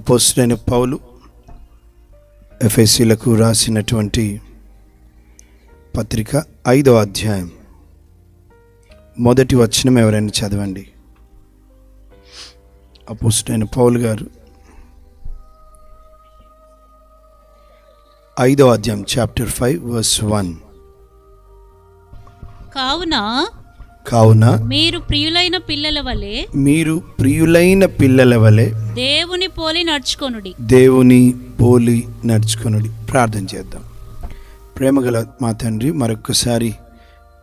అపోస్తుడైన పౌలు ఎఫ్ఎస్సీలకు రాసినటువంటి పత్రిక ఐదవ అధ్యాయం. మొదటి వచనం ఎవరైనా చదవండి. అపోస్తుడైన పౌలు గారు ఐదవ అధ్యాయం చాప్టర్ ఫైవ్ వర్స్ వన్ కావున కావున మీరు ప్రియులైన పిల్లల వలె మీరు ప్రియులైన పిల్లల వలె దేవుని పోలి నడుచుకొనుడి. దేవుని పోలి నడుచుకొనుడి. ప్రార్థన చేద్దాం. ప్రేమగల మా తండ్రి మరొక్కసారి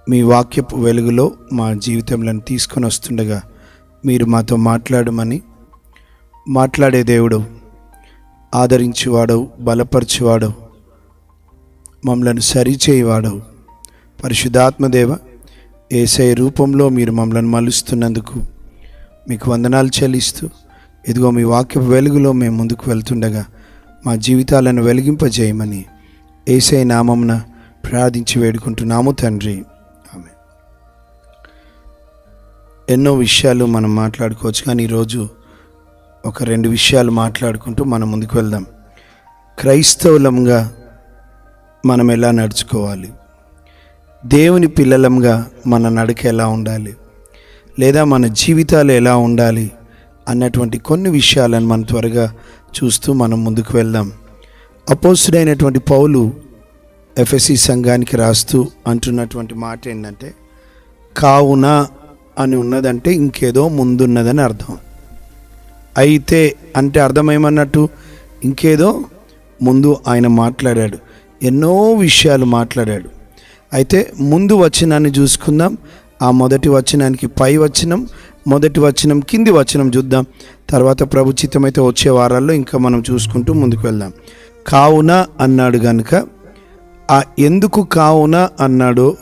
మీ వాక్యపు వెలుగులో మా జీవితంలో తీసుకొని వస్తుండగా మీరు మాతో మాట్లాడమని మాట్లాడే దేవుడు ఆదరించేవాడవు బలపరిచేవాడవు మమ్మలను సరిచేయవాడవు. పరిశుద్ధాత్మదేవ ఏసఐ రూపంలో మీరు మమ్మల్ని మలుస్తున్నందుకు మీకు వందనాలు చెల్లిస్తూ ఇదిగో మీ వాక్య వెలుగులో మేము ముందుకు వెళ్తుండగా మా జీవితాలను వెలిగింపజేయమని ఏసై నామమున ప్రార్థించి వేడుకుంటున్నాము తండ్రి. ఆమె ఎన్నో విషయాలు మనం మాట్లాడుకోవచ్చు కానీ ఈరోజు ఒక రెండు విషయాలు మాట్లాడుకుంటూ మనం ముందుకు వెళ్దాం. క్రైస్తవులంగా మనం ఎలా నడుచుకోవాలి? దేవుని పిల్లలంగా మన నడక ఎలా ఉండాలి? లేదా మన జీవితాలు ఎలా ఉండాలి? అన్నటువంటి కొన్ని విషయాలను మనం త్వరగా చూస్తూ మనం ముందుకు వెళ్దాం. అపోసుడైనటువంటి పౌలు ఎఫ్ఎస్సి సంఘానికి రాస్తూ అంటున్నటువంటి మాట ఏంటంటే కావున అని ఉన్నదంటే ఇంకేదో ముందున్నదని అర్థం. అయితే అంటే అర్థమేమన్నట్టు? ఇంకేదో ముందు ఆయన మాట్లాడాడు. ఎన్నో విషయాలు మాట్లాడాడు. అయితే ముందు వచనాన్ని చూసుకుందాం. ఆ మొదటి వచనానికి పై వచనం మొదటి వచనం కింది వచనం చూద్దాం. తర్వాత ప్రభుచితమైతే వచ్చే వారాల్లో ఇంకా మనం చూసుకుంటూ ముందుకు వెళ్దాం. కావున అన్నాడు కనుక ఆ ఎందుకు కావున అన్నాడు?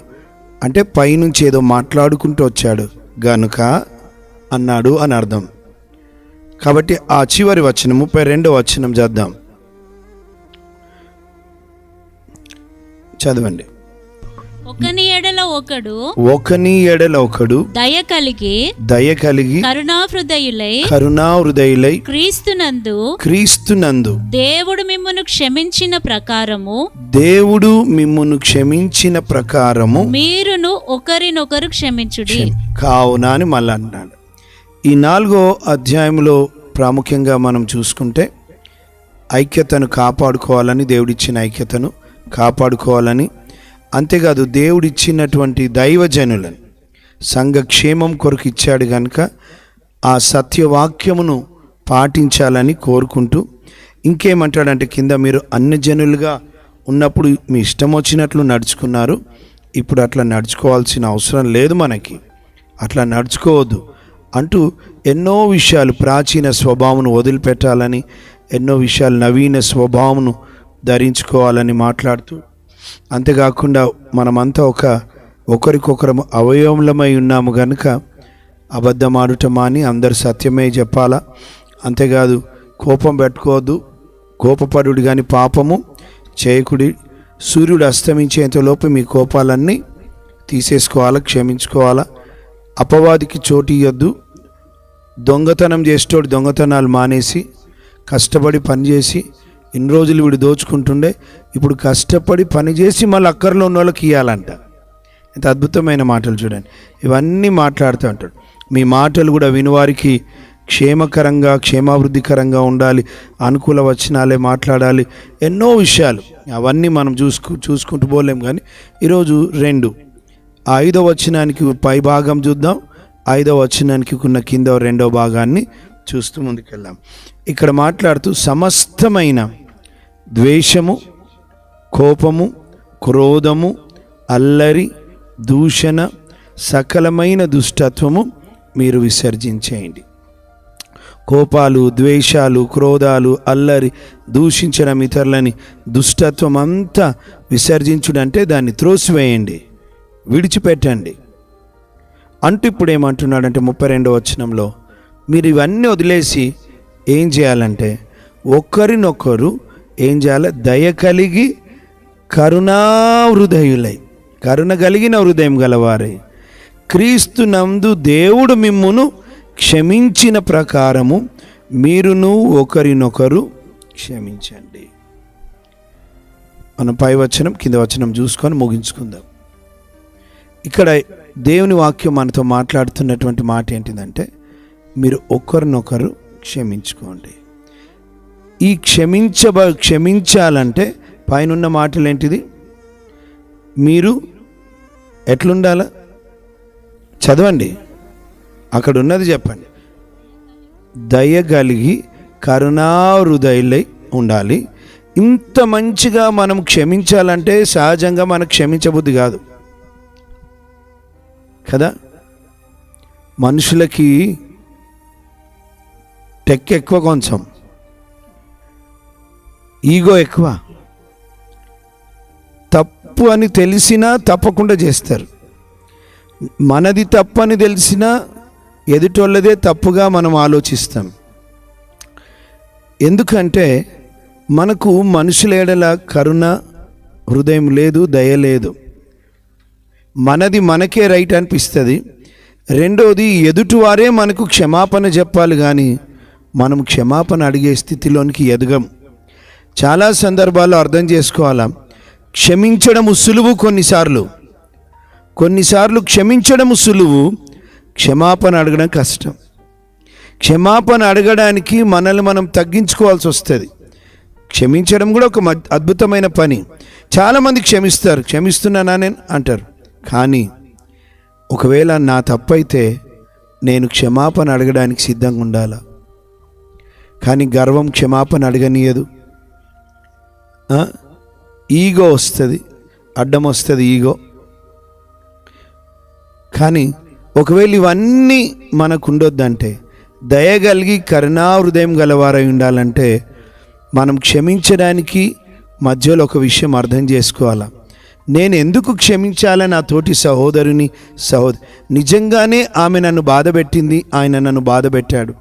అంటే పైనుంచి ఏదో మాట్లాడుకుంటూ వచ్చాడు. గనుక అన్నాడు అని అర్థం. కాబట్టి ఆ చివరి వచనం ముప్పై రెండో వచనం చేద్దాం. చదవండి. ఒకని ఎడల ఒకడు ఒకని ఎడల ఒకడు దయ కలిగి దయ కలిగి కరుణాహృదయులై కరుణా హృదయులై క్రీస్తునందు క్రీస్తునందు దేవుడు మిమ్మును క్షమించిన ప్రకారము దేవుడు మిమ్మును క్షమించిన ప్రకారము మీరును ఒకరినొకరు క్షమించుడి. కావున అని మళ్ళీ అన్నాడు. ఈ నాలుగో అధ్యాయంలో ప్రాముఖ్యంగా మనం చూసుకుంటే ఐక్యతను కాపాడుకోవాలని దేవుడిచ్చిన ఐక్యతను కాపాడుకోవాలని అంతేకాదు దేవుడిచ్చినటువంటి దైవజనులను సంఘక్షేమం కొరకు ఇచ్చాడు కనుక ఆ సత్యవాక్యమును పాటించాలని కోరుకుంటూ ఇంకేమంటాడంటే కింద మీరు అన్ని జనులుగా ఉన్నప్పుడు మీ ఇష్టం వచ్చినట్లు నడుచుకున్నారు. ఇప్పుడు అట్లా నడుచుకోవాల్సిన అవసరం లేదు మనకి. అట్లా నడుచుకోవద్దు. అంటూ ఎన్నో విషయాలు ప్రాచీన స్వభావమును వదిలిపెట్టాలని ఎన్నో విషయాలు నవీన స్వభావమును ధరించుకోవాలని మాట్లాడుతూ అంతేకాకుండా మనమంతా ఒక ఒకరికొకరు అవయవములమై ఉన్నాము కనుక అబద్ధమాడుట మాని అందరు సత్యమే చెప్పాలా? అంతేకాదు కోపం పెట్టుకోవద్దు. కోపపడుడు కానీ పాపము చేయకుడి. సూర్యుడు అస్తమించేంతలోపు మీ కోపాలన్నీ తీసేసుకోవాలా? క్షమించుకోవాలా? అపవాదికి చోటు ఇవ్వద్దు దొంగతనం చేసేటోడు దొంగతనాలు మానేసి కష్టపడి పనిచేసి ఇన్ని రోజులు వీడు దోచుకుంటుండే ఇప్పుడు కష్టపడి పనిచేసి మళ్ళీ అక్కర్లో ఉన్న వాళ్ళకి ఇవ్వాలంట ఎంత అద్భుతమైన మాటలు చూడండి. ఇవన్నీ మాట్లాడుతూ ఉంటాడు. మీ మాటలు కూడా వినివారికి క్షేమకరంగా క్షేమాభివృద్ధికరంగా ఉండాలి అనుకూల వచనాలే మాట్లాడాలి ఎన్నో విషయాలు. అవన్నీ మనం చూసుకు చూసుకుంటూ పోలేం కానీ ఈరోజు రెండు. ఐదో వచనానికి పై భాగం చూద్దాం. ఐదో వచనానికి ఉన్న కింద రెండో భాగాన్ని చూస్తూ ముందుకెళ్దాం. ఇక్కడ మాట్లాడుతూ సమస్తమైన ద్వేషము కోపము క్రోధము అల్లరి దూషణ సకలమైన దుష్టత్వము మీరు విసర్జించేయండి. కోపాలు ద్వేషాలు క్రోధాలు అల్లరి దూషించడం ఇతరులని దుష్టత్వం అంతా విసర్జించుడంటే దాన్ని త్రోసివేయండి. విడిచిపెట్టండి. అంటూ ఇప్పుడు ఏమంటున్నాడంటే ముప్పై రెండో వచనంలో మీరు ఇవన్నీ వదిలేసి ఏం చేయాలంటే ఒకరినొకరు ఏం చేయాలి? దయ కలిగి కరుణా హృదయులై. కరుణ కలిగిన హృదయం గలవారై. క్రీస్తు నందు దేవుడు మిమ్మును క్షమించిన ప్రకారము మీరును ఒకరినొకరు క్షమించండి. మనం పై వచనం కింద వచనం చూసుకొని ముగించుకుందాం. ఇక్కడ దేవుని వాక్యం మనతో మాట్లాడుతున్నటువంటి మాట ఏంటిదంటే మీరు ఒకరినొకరు క్షమించుకోండి. ఈ క్షమించబ క్షమించాలంటే పైనున్న మాటలు ఏంటిది మీరు ఎట్లుండాలా? చదవండి. అక్కడ ఉన్నది చెప్పండి. దయ కలిగి కరుణాహృదయులై ఉండాలి. ఇంత మంచిగా మనం క్షమించాలంటే సహజంగా మనకు క్షమించబుద్ధి కాదు. కదా? మనుషులకి టెక్ ఎక్కువ కొంచెం. ఈగో ఎక్కువ. తప్పు అని తెలిసినా తప్పకుండా చేస్తారు. మనది తప్పు అని తెలిసినా ఎదుటోళ్ళదే తప్పుగా మనం ఆలోచిస్తాం. ఎందుకంటే మనకు మనుషులేడల కరుణ హృదయం లేదు దయ లేదు. మనది మనకే రైట్ అనిపిస్తుంది. రెండోది ఎదుటివారే మనకు క్షమాపణ చెప్పాలి కానీ మనం క్షమాపణ అడిగే స్థితిలోనికి ఎదగం. చాలా సందర్భాల్లో అర్థం చేసుకోవాలా? క్షమించడం సులువు కొన్నిసార్లు. కొన్నిసార్లు క్షమించడం సులువు క్షమాపణ అడగడం కష్టం. క్షమాపణ అడగడానికి మనల్ని మనం తగ్గించుకోవాల్సి వస్తుంది. క్షమించడం కూడా ఒక మద్- అద్భుతమైన పని. చాలామంది క్షమిస్తారు. క్షమిస్తున్నానా నేను? అంటారు. కానీ ఒకవేళ నా తప్పైతే నేను క్షమాపణ అడగడానికి సిద్ధంగా ఉండాలా? కానీ గర్వం క్షమాపణ అడగనీయదు. ఈగో వస్తుంది అడ్డం వస్తుంది ఈగో. కానీ ఒకవేళ ఇవన్నీ మనకు ఉండొద్దంటే దయగలిగి కరుణా హృదయం గలవారై ఉండాలంటే మనం క్షమించడానికి మధ్యలో ఒక విషయం అర్థం చేసుకోవాలా. నేను ఎందుకు క్షమించాలని నా తోటి సహోదరుని సహోదరి నిజంగానే ఆమె నన్ను బాధపెట్టింది ఆయన నన్ను బాధపెట్టాడు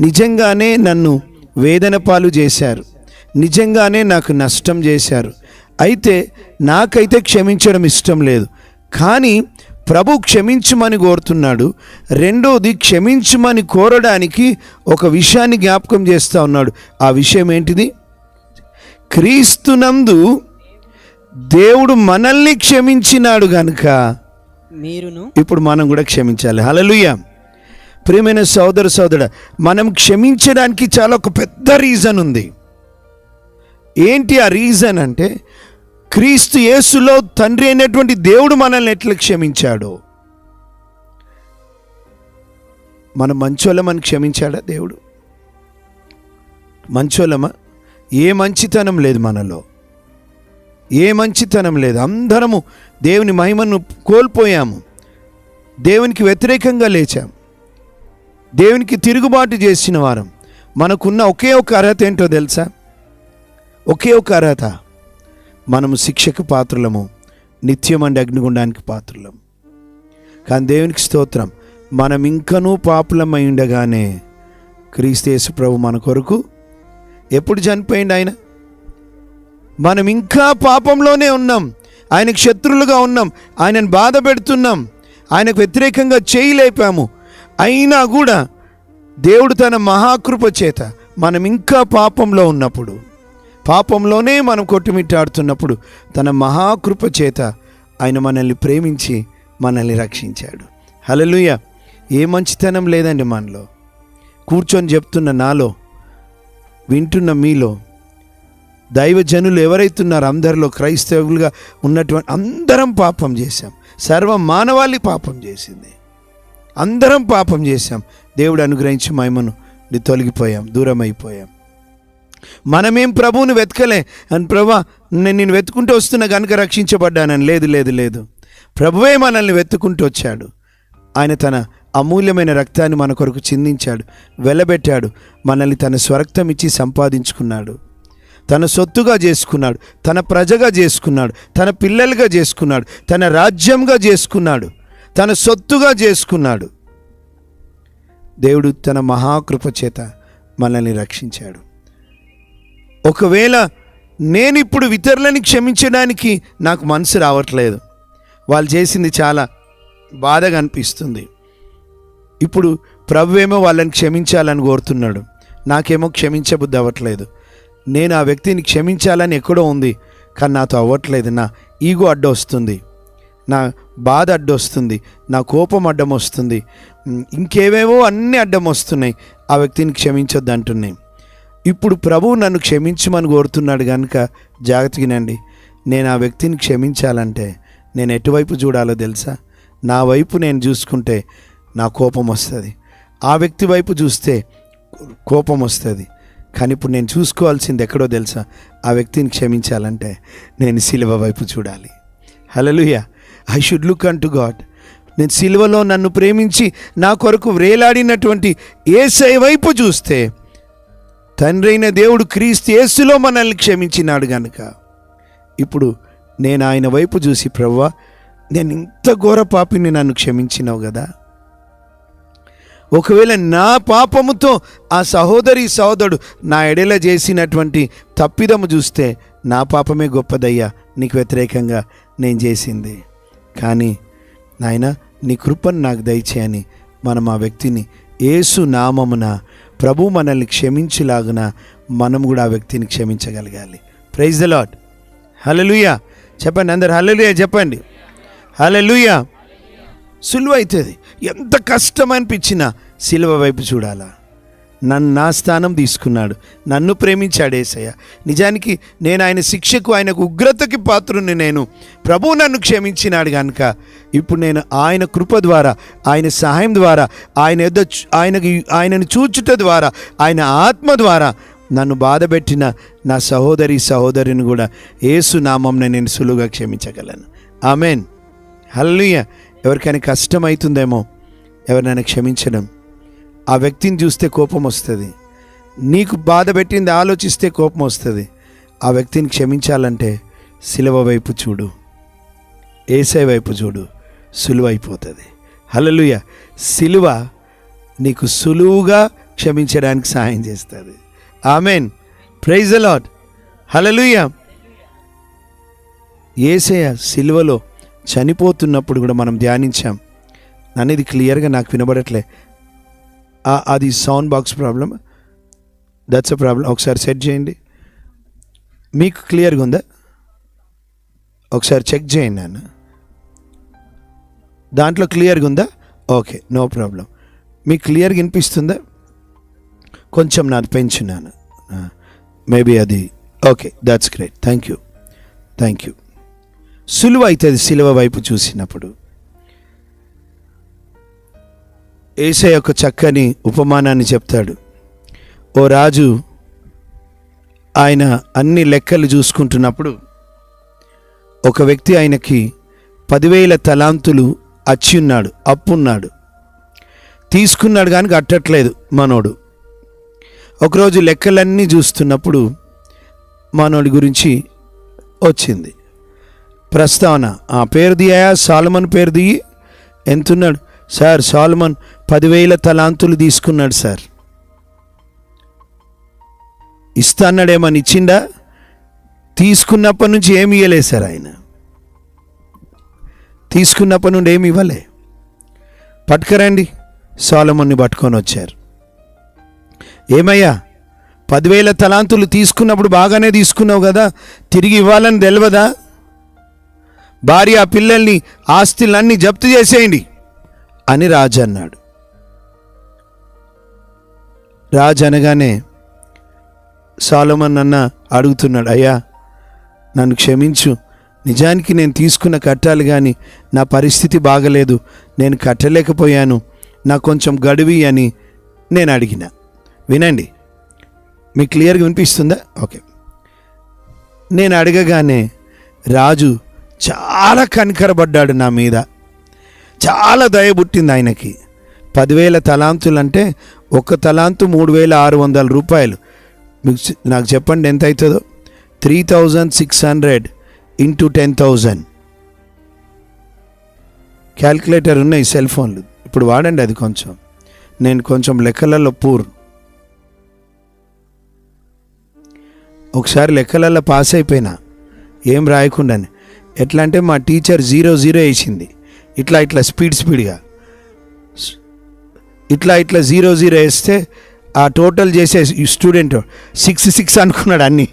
నిజంగానే నన్ను వేదన పాలు చేశారు. నిజంగానే నాకు నష్టం చేశారు. అయితే నాకైతే క్షమించడం ఇష్టం లేదు. కానీ ప్రభు క్షమించమని కోరుతున్నాడు. రెండోది క్షమించమని కోరడానికి ఒక విషయాన్ని జ్ఞాపకం చేస్తూ ఉన్నాడు. ఆ విషయం ఏంటిది? క్రీస్తునందు దేవుడు మనల్ని క్షమించినాడు గనుక మీరును ఇప్పుడు మనం కూడా క్షమించాలి. హలలుయ ప్రియమైన సోదర సోదర మనం క్షమించడానికి చాలా ఒక పెద్ద రీజన్ ఉంది. ఏంటి ఆ రీజన్ అంటే క్రీస్తు యేసులో తండ్రి అయినటువంటి దేవుడు మనల్ని ఎట్లా క్షమించాడు? మన మంచోళ్ళమని క్షమించాడా దేవుడు? మంచోళ్ళమా? ఏ మంచితనం లేదు మనలో. ఏ మంచితనం లేదు. అందరము దేవుని మహిమను కోల్పోయాము. దేవునికి వ్యతిరేకంగా లేచాం. దేవునికి తిరుగుబాటు చేసిన వారం. మనకున్న ఒకే ఒక అర్హత ఏంటో తెలుసా? ఒకే ఒక అర్హత. మనము శిక్షకు పాత్రులము. నిత్యం అండి అగ్నిగుండానికి పాత్రులము కానీ దేవునికి స్తోత్రం మనం ఇంకనూ పాపులమై ఉండగానే క్రీస్తేసు ప్రభు మన కొరకు ఎప్పుడు చనిపోయింది ఆయన? మనం ఇంకా పాపంలోనే ఉన్నాం. ఆయనకు శత్రులుగా ఉన్నాం. ఆయనను బాధ పెడుతున్నాం. ఆయనకు వ్యతిరేకంగా చేయలేపాము అయినా కూడా దేవుడు తన మహాకృప చేత మనం ఇంకా పాపంలో ఉన్నప్పుడు పాపంలోనే మనం కొట్టుమిట్టాడుతున్నప్పుడు తన మహాకృప చేత ఆయన మనల్ని ప్రేమించి మనల్ని రక్షించాడు. హలలుయ ఏ మంచితనం లేదండి మనలో. కూర్చొని చెప్తున్న నాలో వింటున్న మీలో దైవజనులు ఎవరైతున్నారో అందరిలో క్రైస్తవులుగా ఉన్నటువంటి అందరం పాపం చేశాం. సర్వ మానవాళి పాపం చేసింది. అందరం పాపం చేశాం. దేవుడు అనుగ్రహించి మహిమను తొలగిపోయాం దూరం అయిపోయాం మనమేం ప్రభువుని వెతకలే. అని ప్రభా నేను నేను వెతుకుంటూ వస్తున్నా కనుక రక్షించబడ్డానని. లేదు లేదు లేదు. ప్రభువే మనల్ని వెతుకుంటూ వచ్చాడు. ఆయన తన అమూల్యమైన రక్తాన్ని మన కొరకు చిందించాడు వెలబెట్టాడు మనల్ని తన స్వరక్తం ఇచ్చి సంపాదించుకున్నాడు. తన సొత్తుగా చేసుకున్నాడు తన ప్రజగా చేసుకున్నాడు తన పిల్లలుగా చేసుకున్నాడు తన రాజ్యంగా చేసుకున్నాడు తన సొత్తుగా చేసుకున్నాడు. దేవుడు తన మహాకృప చేత మనల్ని రక్షించాడు. ఒకవేళ నేను ఇప్పుడు ఇతరులని క్షమించడానికి నాకు మనసు రావట్లేదు. వాళ్ళు చేసింది చాలా బాధగా అనిపిస్తుంది. ఇప్పుడు ప్రభు ఏమో వాళ్ళని క్షమించాలని కోరుతున్నాడు. నాకేమో క్షమించబుద్ధి అవ్వట్లేదు. నేను ఆ వ్యక్తిని క్షమించాలని ఎక్కడో ఉంది కానీ నాతో అవ్వట్లేదు. నా ఈగో అడ్డొస్తుంది నా బాధ అడ్డొస్తుంది నా కోపం అడ్డం వస్తుంది. ఇంకేవేవో అన్నీ అడ్డం వస్తున్నాయి. ఆ వ్యక్తిని క్షమించొద్దు అంటున్నాయి ఇప్పుడు ప్రభువు నన్ను క్షమించమని కోరుతున్నాడు కనుక జాగ్రత్తగానండి నేను ఆ వ్యక్తిని క్షమించాలంటే నేను ఎటువైపు చూడాలో తెలుసా? నా వైపు నేను చూసుకుంటే నా కోపం వస్తుంది. ఆ వ్యక్తి వైపు చూస్తే కోపం వస్తుంది. కానీ ఇప్పుడు నేను చూసుకోవాల్సింది ఎక్కడో తెలుసా? ఆ వ్యక్తిని క్షమించాలంటే నేను సిలువ వైపు చూడాలి. Hallelujah I should look unto God God. నేను సిలువలో నన్ను ప్రేమించి నా కొరకు వ్రేలాడినటువంటి ఏసై వైపు చూస్తే తండ్రి అయిన దేవుడు క్రీస్తు యేసులో మనల్ని క్షమించినాడు గనుక. ఇప్పుడు నేను ఆయన వైపు చూసి ప్రవ్వా నేను ఇంత ఘోర పాపిని నన్ను క్షమించినావు కదా ఒకవేళ నా పాపముతో ఆ సహోదరి సహోదరుడు నా ఎడల చేసినటువంటి తప్పిదము చూస్తే నా పాపమే గొప్పదయ్యా నీకు వ్యతిరేకంగా నేను చేసింది. కానీ నాయన నీ కృపను నాకు దయచేయని మనం ఆ వ్యక్తిని ఏసు నామమున ప్రభు మనల్ని క్షమించేలాగున మనం కూడా ఆ వ్యక్తిని క్షమించగలగాలి. ప్రైజ్ ద లాడ్ హలలుయా చెప్పండి అందరు హలలుయా చెప్పండి. హలలుయా సులువు అవుతుంది ఎంత కష్టం అనిపించినా సిలువ వైపు చూడాలా? నన్ను నా స్థానం తీసుకున్నాడు. నన్ను ప్రేమించాడు ఏసయ్య. నిజానికి నేను ఆయన శిక్షకు ఆయనకు ఉగ్రతకి పాత్రుని నేను. ప్రభు నన్ను క్షమించినాడు కనుక ఇప్పుడు నేను ఆయన కృప ద్వారా ఆయన సహాయం ద్వారా ఆయన ఎద్ద ఆయనకి ఆయనను చూచుట ద్వారా ఆయన ఆత్మ ద్వారా నన్ను బాధపెట్టిన నా సహోదరి సహోదరిని కూడా ఏసు నామంని నేను సులువుగా క్షమించగలను. ఆమెన్. హల్లుయ ఎవరికైనా కష్టం అవుతుందేమో ఎవరినైనా క్షమించడం. ఆ వ్యక్తిని చూస్తే కోపం వస్తుంది. నీకు బాధ పెట్టింది ఆలోచిస్తే కోపం వస్తుంది. ఆ వ్యక్తిని క్షమించాలంటే సిలువ వైపు చూడు. ఏసై వైపు చూడు. సులువైపోతుంది హలలుయ సిలువ నీకు సులువుగా క్షమించడానికి సహాయం చేస్తుంది. ఆమెన్. ప్రైజ్ అలాట్ హలలుయ ఏసయ సిలువలో చనిపోతున్నప్పుడు కూడా మనం ధ్యానించాం. అనేది క్లియర్గా నాకు వినబడట్లే. అది sound box problem that's a problem ఒకసారి సెట్ చేయండి. మీకు క్లియర్గా ఉందా? ఒకసారి చెక్ చేయండి నన్ను. దాంట్లో క్లియర్గా ఉందా? ఓకే నో ప్రాబ్లం మీకు క్లియర్గా వినిపిస్తుందా? కొంచెం నాది పెంచున్నాను మేబీ అది. Okay that's great thank you thank you సులువ అవుతుంది సిలువ వైపు చూసినప్పుడు ఏసే యొక్క చక్కని ఉపమానాన్ని చెప్తాడు. ఓ రాజు ఆయన అన్ని లెక్కలు చూసుకుంటున్నప్పుడు ఒక వ్యక్తి ఆయనకి పదివేల తలాంతులు అచ్చి ఉన్నాడు అప్పున్నాడు. తీసుకున్నాడు కానీ కట్టట్లేదు మనోడు. ఒకరోజు లెక్కలన్నీ చూస్తున్నప్పుడు మనోడి గురించి వచ్చింది. ప్రస్తావన ఆ పేరు దియా సాలమన్ పేరు దియి ఎంతున్నాడు సార్ సాల్మన్ పదివేల తలాంతులు తీసుకున్నాడు సార్. ఇస్తా అన్నాడేమని ఇచ్చిండా? తీసుకున్నప్పటి నుంచి ఏమి ఇవ్వలేదు సార్ ఆయన. తీసుకున్నప్పటి నుండి ఏమి ఇవ్వలే. పట్టుకరండి సోలమన్ని పట్టుకొని వచ్చారు. ఏమయ్యా పదివేల తలాంతులు తీసుకున్నప్పుడు బాగానే తీసుకున్నావు కదా తిరిగి ఇవ్వాలని తెలియదా భార్య ఆ పిల్లల్ని ఆస్తులన్నీ జప్తు చేసేయండి అని రాజు అన్నాడు. రాజు అనగానే సాలమన్ అన్న అడుగుతున్నాడు అయ్యా నన్ను క్షమించు. నిజానికి నేను తీసుకున్న కట్టాలి కానీ నా పరిస్థితి బాగలేదు. నేను కట్టలేకపోయాను. నాకు కొంచెం గడువి అని నేను అడిగిన. వినండి. మీకు క్లియర్గా వినిపిస్తుందా? ఓకే. నేను అడగగానే రాజు చాలా కనికరబడ్డాడు నా మీద. చాలా దయ పుట్టింది ఆయనకి. పదివేల తలాంతులు అంటే ఒక తలాంతు మూడు వేల ఆరు వందల రూపాయలు. మీకు నాకు చెప్పండి ఎంత అవుతుందో three thousand six hundred into ten thousand. Calculator ఉన్నాయి సెల్ ఫోన్లు. ఇప్పుడు వాడండి అది కొంచెం. నేను కొంచెం లెక్కలలో పూర్. ఒకసారి లెక్కలలో పాస్ అయిపోయినా. ఏం రాయకుండానే. ఎట్లా అంటే మా టీచర్ జీరో జీరో వేసింది. ఇట్లా ఇట్లా స్పీడ్ స్పీడ్గా. ఇట్లా ఇట్లా జీరో జీరో వేస్తే ఆ టోటల్ చేసే స్టూడెంట్ సిక్స్ సిక్స్ అనుకున్నాడు అన్నీ.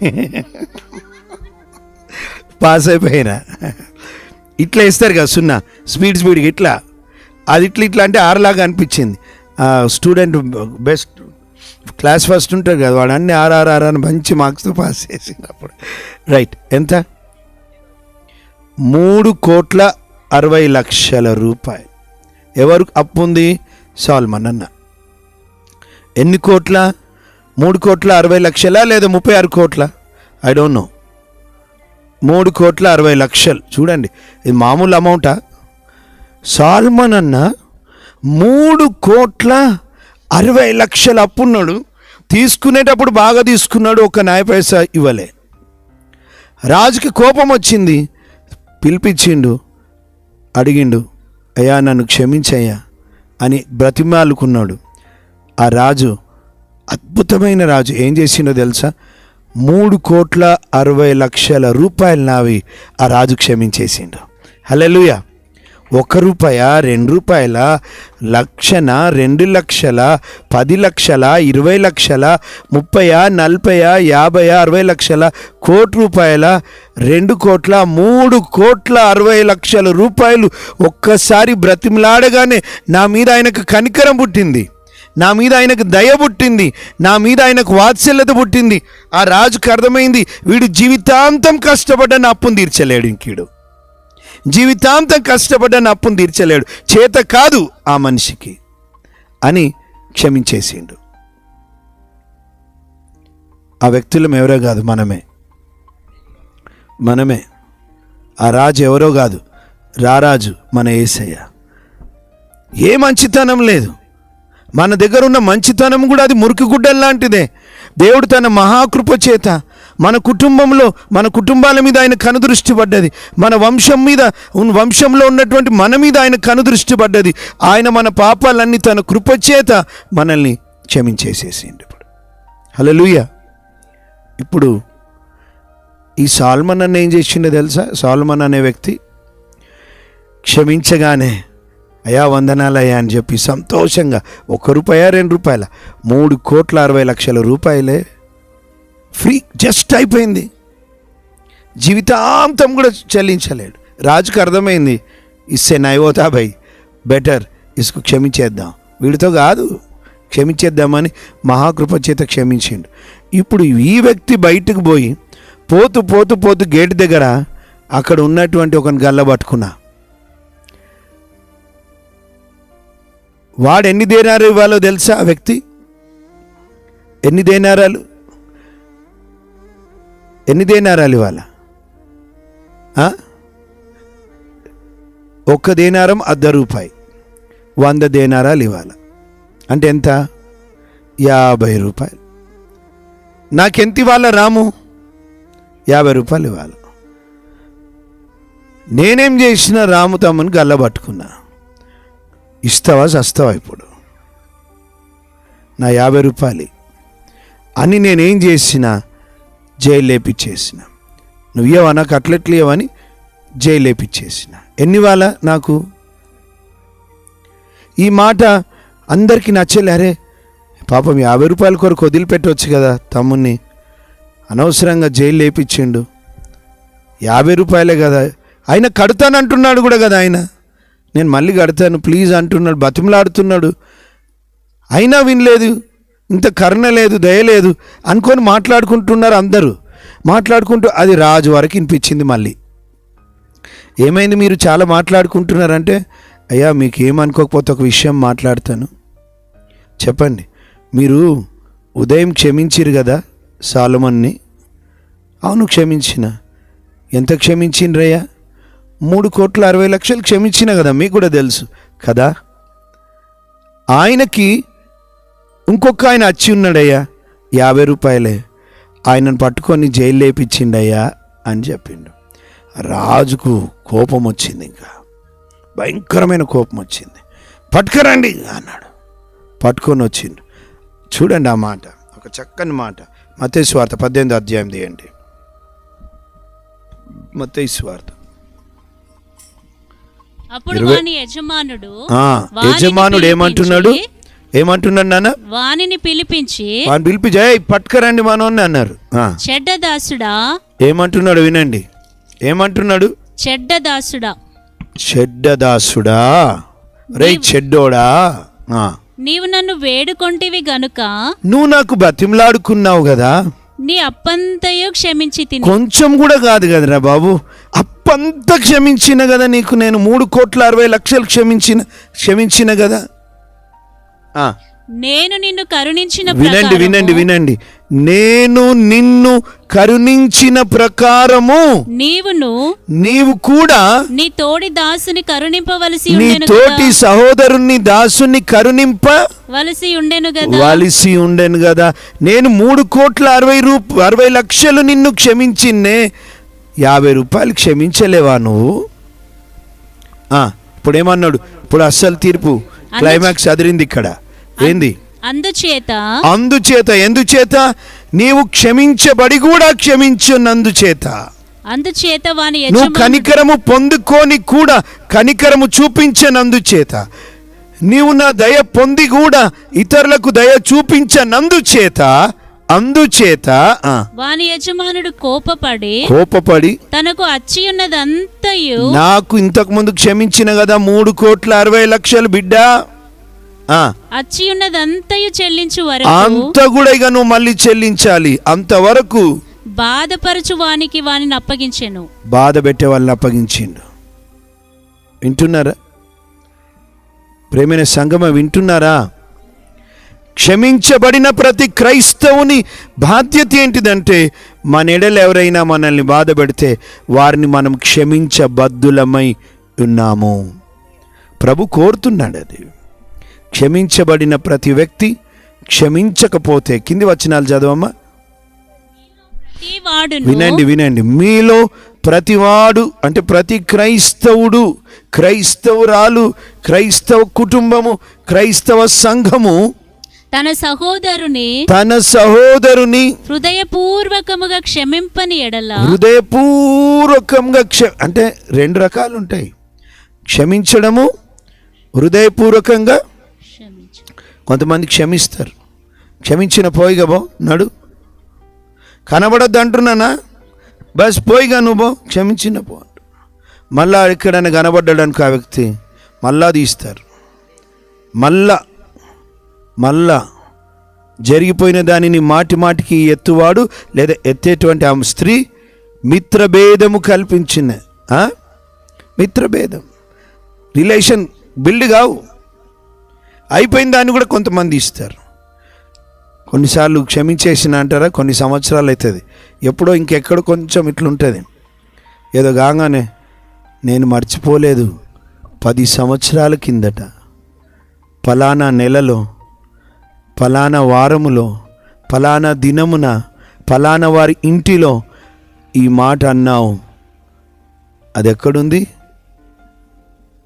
పాస్ అయిపోయినా. ఇట్లా ఇస్తారు కదా సున్నా స్పీడ్ స్పీడ్గా ఇట్లా. అది ఇట్లా ఇట్లా అంటే ఆరులాగా అనిపించింది. స్టూడెంట్ బెస్ట్ క్లాస్ ఫస్ట్ ఉంటారు కదా వాడు అన్ని ఆర్ఆర్ఆర్ అని మంచి మార్క్స్తో పాస్ చేసినప్పుడు. రైట్ ఎంత? మూడు కోట్ల అరవై లక్షల రూపాయలు. ఎవరు అప్పు ఉంది? సాల్మన్ అన్న. ఎన్ని కోట్ల? మూడు కోట్ల అరవై లక్షల లేదా ముప్పై ఆరు కోట్ల? I don't know. మూడు కోట్ల అరవై లక్షలు. చూడండి ఇది మామూలు అమౌంటా? సాల్మన్ అన్న మూడు కోట్ల అరవై లక్షల అప్పున్నాడు. తీసుకునేటప్పుడు బాగా తీసుకున్నాడు ఒక న్యాయ పైసా ఇవ్వలే. రాజుకి కోపం వచ్చింది. పిలిపించిండు అడిగిండు అయ్యా నన్ను క్షమించయ్యా. అని బ్రతిమాలుకున్నాడు. ఆ రాజు అద్భుతమైన రాజు ఏం చేసిండో తెలుసా? మూడు కోట్ల అరవై లక్షల రూపాయలు నావి ఆ రాజు క్షమించేసిండు. హల్లెలూయా! ఒక రూపాయ రెండు రూపాయల లక్షన రెండు లక్షల పది లక్షల ఇరవై లక్షల ముప్పయ నలభై యాభై అరవై లక్షల కోటి రూపాయల రెండు కోట్ల మూడు కోట్ల అరవై లక్షల రూపాయలు ఒక్కసారి బ్రతిమలాడగానే నా మీద ఆయనకు కనికరం పుట్టింది. నా మీద ఆయనకు దయ పుట్టింది. నా మీద ఆయనకు వాత్సల్యత పుట్టింది. ఆ రాజుకు అర్థమైంది వీడు జీవితాంతం కష్టపడ్డ నా అప్పును తీర్చలేడు ఇంకీడు. జీవితాంతం కష్టపడ్డా నా అప్పును తీర్చలేడు. చేత కాదు ఆ మనిషికి అని క్షమించేసిండు. ఆ వ్యక్తులం ఎవరో కాదు మనమే. మనమే. ఆ రాజు ఎవరో కాదు. రారాజు మన ఏసయ్య. ఏ మంచితనం లేదు. మన దగ్గర ఉన్న మంచితనం కూడా అది మురికి గుడ్డల్లాంటిదే. దేవుడు తన మహాకృప చేత మన కుటుంబంలో మన కుటుంబాల మీద ఆయన కనుదృష్టి పడ్డది. మన వంశం మీద వంశంలో ఉన్నటువంటి మన మీద ఆయన కనుదృష్టి పడ్డది. ఆయన మన పాపాలన్నీ తన కృప చేత మనల్ని క్షమించేసేసిండు ఇప్పుడు. హలలుయ ఇప్పుడు ఈ సాల్మన్ అన్న ఏం చేసిండో తెలుసా? సాల్మన్ అనే వ్యక్తి క్షమించగానే అయా వందనాలయ్యా అని చెప్పి సంతోషంగా ఒక రూపాయ రెండు రూపాయల? మూడు కోట్ల అరవై లక్షల రూపాయలే. ఫ్రీ జస్ట్ అయిపోయింది జీవితాంతం కూడా చెల్లించలేడు. రాజుకు అర్థమైంది ఇస్సే నైవోతా భయ్ బెటర్ ఇసుకు క్షమించేద్దాం. వీడితో కాదు క్షమించేద్దామని మహాకృప చేత క్షమించిండు. ఇప్పుడు ఈ వ్యక్తి బయటకు పోయి పోతూ పోతూ పోతూ గేట్ దగ్గర అక్కడ ఉన్నటువంటి ఒక గల్ల పట్టుకున్నా. వాడు ఎన్ని దేనారు ఇవ్వాలో తెలుసా ఆ వ్యక్తి? ఎన్ని దేనారాలు ఎన్ని దేనారాలు ఇవ్వాలా? ఆ? ఒక్క దేనారం అర్ధ రూపాయి. వంద దేనారాలు ఇవ్వాలి. అంటే ఎంత? యాభై రూపాయలు. నాకెంత ఇవ్వాలా రాము? యాభై రూపాయలు ఇవ్వాలి. నేనేం చేసిన? రాము తమ్ముని గల్లబట్టుకున్నా ఇస్తావా చస్తావా ఇప్పుడు? నా యాభై రూపాయలు. అని నేనేం చేసినా జైలు లేపిచ్చేసిన నువ్వేవా నాకు అట్లెట్లేవని ఇవ్వని జైలు లేపిచ్చేసిన ఎన్ని వాళ్ళ నాకు? ఈ మాట అందరికీ నచ్చలే. అరే పాపం యాభై రూపాయల కొరకు వదిలిపెట్టవచ్చు కదా తమ్ముణ్ణి. అనవసరంగా జైలు లేపించిండు యాభై రూపాయలే కదా. ఆయన కడతానంటున్నాడు కూడా కదా ఆయన. నేను మళ్ళీ కడతాను ప్లీజ్ అంటున్నాడు బతిమలాడుతున్నాడు. అయినా వినలేదు. ఇంత కరుణ లేదు దయ లేదు అనుకొని మాట్లాడుకుంటున్నారు అందరూ. మాట్లాడుకుంటూ అది రాజు వరకు వినిపించింది మళ్ళీ. ఏమైంది మీరు చాలా మాట్లాడుకుంటున్నారంటే అయ్యా మీకు ఏమనుకోకపోతే ఒక విషయం మాట్లాడతాను. చెప్పండి మీరు ఉదయం క్షమించిరు కదా సాలుమన్ని? అవును క్షమించిన. ఎంత క్షమించిండ్రయ్యా మూడు కోట్ల అరవై లక్షలు క్షమించిన కదా మీకు కూడా తెలుసు కదా? ఆయనకి ఇంకొక ఆయన వచ్చి ఉన్నాడయ్యా. యాభై రూపాయలే. ఆయనను పట్టుకొని జైలు లేపించిండయ్యా అని చెప్పిండు. రాజుకు కోపం వచ్చింది ఇంకా. భయంకరమైన కోపం వచ్చింది. పట్టుకరండి అన్నాడు. పట్టుకొని వచ్చిండు. చూడండి ఆ మాట. ఒక చక్కని మాట. మత్తయి స్వార్థ పద్దెనిమిది అధ్యాయం తీయండి. వాని యజమానుడు యజమానుడు ఏమంటున్నాడు? ఏమంటున్నాడు నాన్న? వానిని పిలిపించి వాడిని పిలిపి జయ పట్టుకరండి మనోన్ని అన్నారు. చెడ్డ దాసుడా ఏమంటున్నాడు వినండి. ఏమంటున్నాడు? చెడ్డ దాసుడా చెడ్డదాసుడా రే చెడ్డోడా? ఆ, నీవు నన్ను వేడుకొంటివి గనుక నువ్వు నాకు బతిమలాడుకున్నావు కదా. నీ అప్పంతయు క్షమించి తిని. కొంచెం కూడా కాదు కదరా బాబు. అప్పంతా క్షమించిన కదా నీకు. నేను మూడు కోట్ల అరవై లక్షలు క్షమించిన క్షమించిన కదా. నేను నిన్ను కరుణించిన వినండి వినండి వినండి. నేను నిన్ను కరుణించిన ప్రకారము నీవును నీవు కూడా నీ తోడి దాసుని కరుణింపవలసి నీ తోటి సహోదరుని దాసుని కరుణింప వలసి ఉండెను కదా. వలిసి ఉండెను కదా. నేను మూడు కోట్ల అరవై రూప అరవై లక్షలు నిన్ను క్షమించిన్నే. యాభై రూపాయలు క్షమించలేవా నువ్వు? ఆ, ఇప్పుడు ఏమన్నాడు ఇప్పుడు అస్సలు తీర్పు. క్లైమాక్స్ అదిరింది ఇక్కడ. ఏంది? అందుచేత అందుచేత ఎందుచేత? నీవు క్షమించబడి కూడా క్షమించున్నందుచేత అందుచేత వాని నువ్వు కనికరము పొందుకొని కూడా కనికరము చూపించనందుచేత. నీవు నా దయ పొంది కూడా ఇతరులకు దయ చూపించనందుచేత. అందుచేత వాని యజమానుడు కోపపడి కోపపడి తనకు అచ్చి ఉన్నదంతయు నాకు ఇంతకు ముందు క్షమించిన కదా మూడు కోట్ల అరవై లక్షలు బిడ్డ. ఆ, అచ్చి ఉన్నదంతయు చెల్లించు వరకు అంత కూడా ఇక నువ్వు మళ్ళీ చెల్లించాలి. అంతవరకు బాధపరచు వానికి వానిని అప్పగించెను. బాధ పెట్టే వాళ్ళని అప్పగించిండు. వింటున్నారా? ప్రేమైన సంగమ వింటున్నారా? క్షమించబడిన ప్రతి క్రైస్తవుని బాధ్యత ఏంటిదంటే మన ఎడలు ఎవరైనా మనల్ని బాధ పెడితే వారిని మనం క్షమించబద్దులమై ఉన్నాము. ప్రభు కోరుతున్నాడు అది. క్షమించబడిన ప్రతి వ్యక్తి క్షమించకపోతే కింది వచనాలు చదవమ్మా. వినండి వినండి. మీలో ప్రతివాడు అంటే ప్రతి క్రైస్తవుడు క్రైస్తవురాలు క్రైస్తవ కుటుంబము క్రైస్తవ సంఘము తన సహోదరుని తన సహోదరుని హృదయపూర్వకముగా క్షమింపని ఎడల హృదయపూర్వకంగా క్ష అంటే రెండు రకాలు ఉంటాయి క్షమించడము హృదయపూర్వకంగా. కొంతమంది క్షమిస్తారు క్షమించిన పోయిగా బో నడు కనబడద్దు అంటున్నానా బస్ పోయిగా నువ్వు బో క్షమించిన పో. మళ్ళా ఎక్కడైనా కనబడ్డాడనుకో ఆ వ్యక్తి మళ్ళా తీస్తారు మళ్ళా మళ్ళా జరిగిపోయిన దానిని మాటి మాటికి ఎత్తువాడు లేదా ఎత్తేటువంటి ఆ స్త్రీ మిత్రభేదము కల్పించింది. మిత్రభేదం. రిలేషన్ బిల్డ్ కావు. అయిపోయిన దాన్ని కూడా కొంతమంది ఇస్తారు. కొన్నిసార్లు క్షమించేసిన అంటారా? కొన్ని సంవత్సరాలు అవుతుంది ఎప్పుడో ఇంకెక్కడో కొంచెం ఇట్లుంటుంది. ఏదో కాగానే నేను మర్చిపోలేదు. పది సంవత్సరాల కిందట ఫలానా నెలలో ఫలానా వారములో ఫలానా దినమున ఫలానా వారి ఇంటిలో ఈ మాట అన్నావు. అది ఎక్కడుంది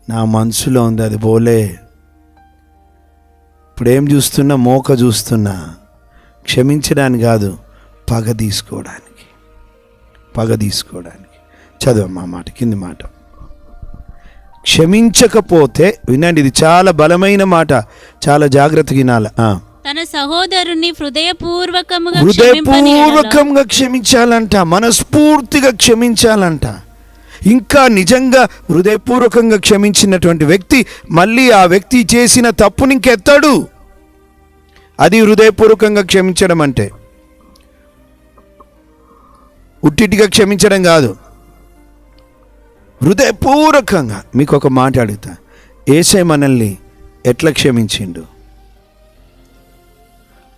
నా మనసులో ఉంది అది పోలే ఇప్పుడేం చూస్తున్నా? మోక చూస్తున్నా. క్షమించడానికి కాదు పగ తీసుకోవడానికి. పగ తీసుకోవడానికి. చదవమ్మా మాట కింది మాట. క్షమించకపోతే వినండి ఇది చాలా బలమైన మాట. చాలా జాగ్రత్తగా వినాలి. తన సహోదరుని హృదయపూర్వకంగా హృదయపూర్వకంగా క్షమించాలంట మనస్ఫూర్తిగా క్షమించాలంట. ఇంకా నిజంగా హృదయపూర్వకంగా క్షమించినటువంటి వ్యక్తి మళ్ళీ ఆ వ్యక్తి చేసిన తప్పుని ఇంకెత్తాడు అది హృదయపూర్వకంగా క్షమించడం అంటే. ఉట్టిటిగా క్షమించడం కాదు. హృదయపూర్వకంగా మీకు ఒక మాట అడుగుతా. ఏసై మనల్ని ఎట్లా క్షమించిండు?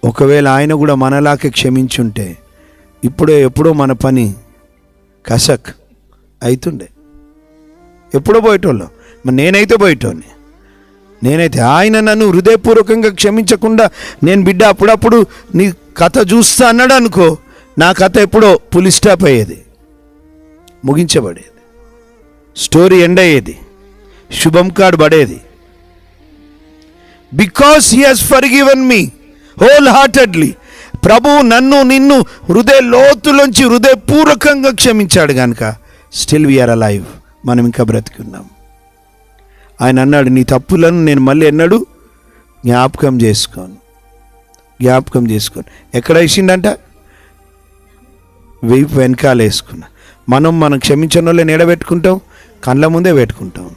ఒకవేళ ఆయన కూడా మనలాకే క్షమించుంటే ఇప్పుడే ఎప్పుడో మన పని కసక్ అవుతుండే ఎప్పుడో పోయేటోళ్ళం. మరి నేనైతే పోయేటోని నేనైతే ఆయన నన్ను హృదయపూర్వకంగా క్షమించకుండా నేను బిడ్డ అప్పుడప్పుడు నీ కథ చూస్తా అన్నాడు అనుకో నా కథ ఎప్పుడో పులి స్టాప్ అయ్యేది. ముగించబడేది. స్టోరీ ఎండ్ అయ్యేది. శుభం కార్డ్ పడేది. Because he has forgiven me. Whole heartedly ప్రభు నన్ను నిన్ను హృదయ లోతులోంచి హృదయపూర్వకంగా క్షమించాడు కనుక స్టిల్ వీఆర్ అలైవ్ మనం ఇంకా బ్రతికున్నాం. ఆయన అన్నాడు నీ తప్పులను నేను మళ్ళీ ఎన్నడు జ్ఞాపకం చేసుకోను. జ్ఞాపకం చేసుకోను. ఎక్కడ వేసిండంట? వెయ్యి వెనకాల వేసుకున్నా. మనం మనం క్షమించిన వాళ్ళని ఎడబెట్టుకుంటాం కళ్ళ ముందే పెట్టుకుంటాం.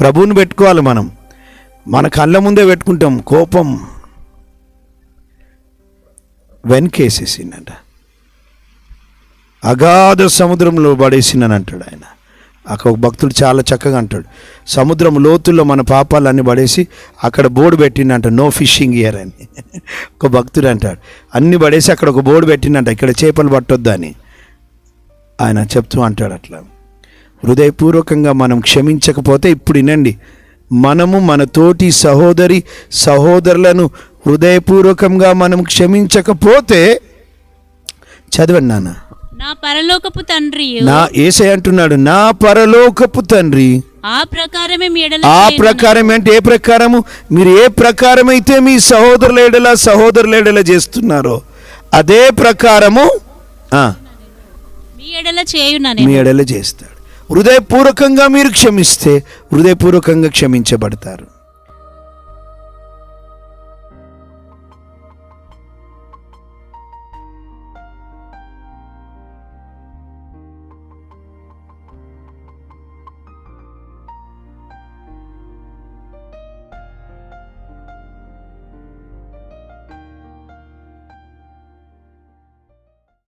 ప్రభువుని పెట్టుకోవాలి మనం. మన కళ్ళ ముందే పెట్టుకుంటాం. కోపం వెనకేసేసిందంట. అగాధ సముద్రంలో పడేసినని అంటాడు ఆయన. అక్కడ ఒక భక్తుడు చాలా చక్కగా అంటాడు. సముద్రం లోతుల్లో మన పాపాలన్నీ పడేసి అక్కడ బోర్డు పెట్టిండంట నో ఫిషింగ్ ఇయర్ అని. ఒక భక్తుడు అంటాడు. అన్ని పడేసి అక్కడ ఒక బోర్డు పెట్టిండంట ఇక్కడ చేపలు పట్టొద్దని. ఆయన చెప్తూ అంటాడు అట్లా. హృదయపూర్వకంగా మనం క్షమించకపోతే ఇప్పుడు వినండి. మనము మన తోటి సహోదరి సహోదరులను హృదయపూర్వకంగా మనం క్షమించకపోతే చదవండి నాన్న. నా పరలోకపు తండ్రి నా ఏసై అంటున్నాడు నా పరలోకపు తండ్రి. ఆ ప్రకారమే మీ ఆ. ప్రకారం అంటే ఏ ప్రకారము? మీరు ఏ ప్రకారం అయితే మీ సహోదరుల ఎడల సహోదరుల ఎడల చేస్తున్నారో అదే ప్రకారము మీ ఎడల చేయునని మీ ఎడల చేస్తాడు. హృదయపూర్వకంగా మీరు క్షమిస్తే హృదయపూర్వకంగా క్షమించబడతారు.